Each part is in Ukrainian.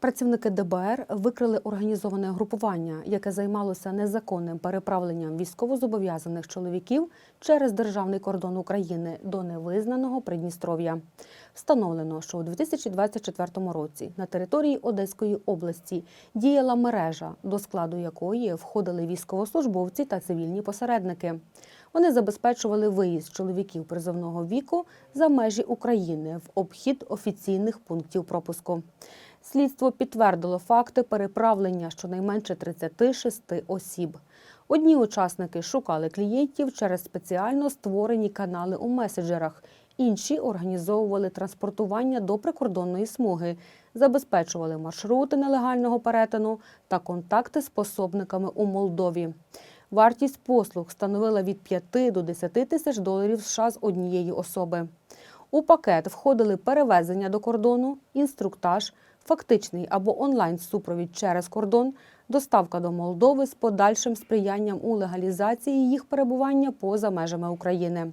Працівники ДБР викрили організоване групування, яке займалося незаконним переправленням військовозобов'язаних чоловіків через державний кордон України до невизнаного Придністров'я. Встановлено, що у 2024 році на території Одеської області діяла мережа, до складу якої входили військовослужбовці та цивільні посередники. Вони забезпечували виїзд чоловіків призовного віку за межі України в обхід офіційних пунктів пропуску. Слідство підтвердило факти переправлення щонайменше 36 осіб. Одні учасники шукали клієнтів через спеціально створені канали у меседжерах, інші організовували транспортування до прикордонної смуги, забезпечували маршрути нелегального перетину та контакти з пособниками у Молдові. Вартість послуг становила від 5 до 10 тисяч доларів США з однієї особи. У пакет входили перевезення до кордону, інструктаж, фактичний або онлайн-супровід через кордон, доставка до Молдови з подальшим сприянням у легалізації їх перебування поза межами України.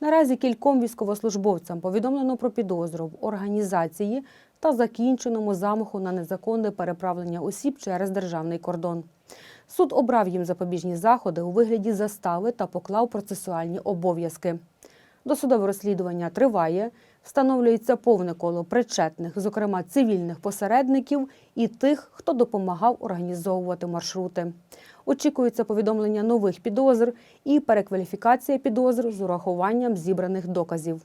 Наразі кільком військовослужбовцям повідомлено про підозру в організації та закінченому замаху на незаконне переправлення осіб через державний кордон. Суд обрав їм запобіжні заходи у вигляді застави та поклав процесуальні обов'язки. Досудове розслідування триває, встановлюється повне коло причетних, зокрема цивільних посередників і тих, хто допомагав організовувати маршрути. Очікується повідомлення нових підозр і перекваліфікація підозр з урахуванням зібраних доказів.